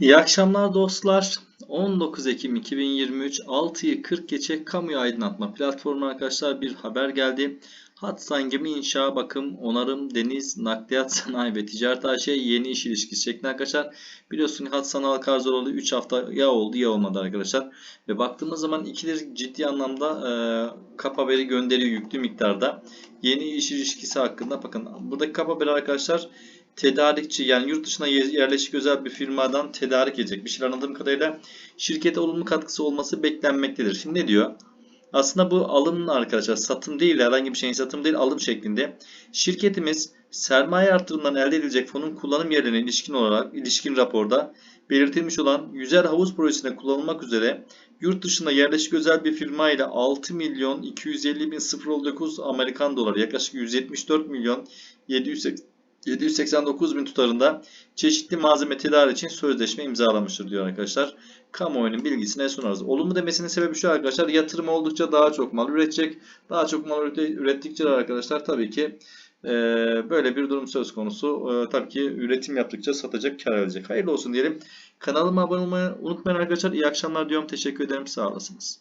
İyi akşamlar dostlar. 19 Ekim 2023 6'yı 40 geçe kamuya aydınlatma platformu arkadaşlar bir haber geldi. Hatsan Gemi İnşa Bakım Onarım Deniz Nakliyat Sanayi ve Ticaret AŞ yeni iş ilişkisi şeklinde arkadaşlar. Biliyorsunuz Hatsan Halka arz olalı 3 hafta ya oldu ya olmadı arkadaşlar. Ve baktığımız zaman ikileri ciddi anlamda e, kap haberi gönderiyor yüklü miktarda. Yeni iş ilişkisi hakkında bakın buradaki kap haberi arkadaşlar tedarikçi yani yurt dışına ye- yerleşik özel bir firmadan tedarik edecek bir şey anladığım kadarıyla şirkete olumlu katkısı olması beklenmektedir. Şimdi ne diyor? Aslında bu alım arkadaşlar satım değil herhangi bir şeyin satım değil alım şeklinde. Şirketimiz sermaye artırımından elde edilecek fonun kullanım yerlerine ilişkin olarak ilişkin raporda belirtilmiş olan yüzer havuz projesinde kullanılmak üzere yurt dışında yerleşik özel bir firma ile 6 milyon 250 bin 009 Amerikan doları yaklaşık 174 milyon 780 789 bin tutarında çeşitli malzeme tedarik için sözleşme imzalamıştır diyor arkadaşlar. Kamuoyunun bilgisine sunarız. Olumlu demesinin sebebi şu arkadaşlar. Yatırım oldukça daha çok mal üretecek. Daha çok mal üret- ürettikçe arkadaşlar tabii ki e, böyle bir durum söz konusu. E, tabii ki üretim yaptıkça satacak, kar edecek. Hayırlı olsun diyelim. Kanalıma abone olmayı unutmayın arkadaşlar. İyi akşamlar diyorum. Teşekkür ederim. Sağ olasınız.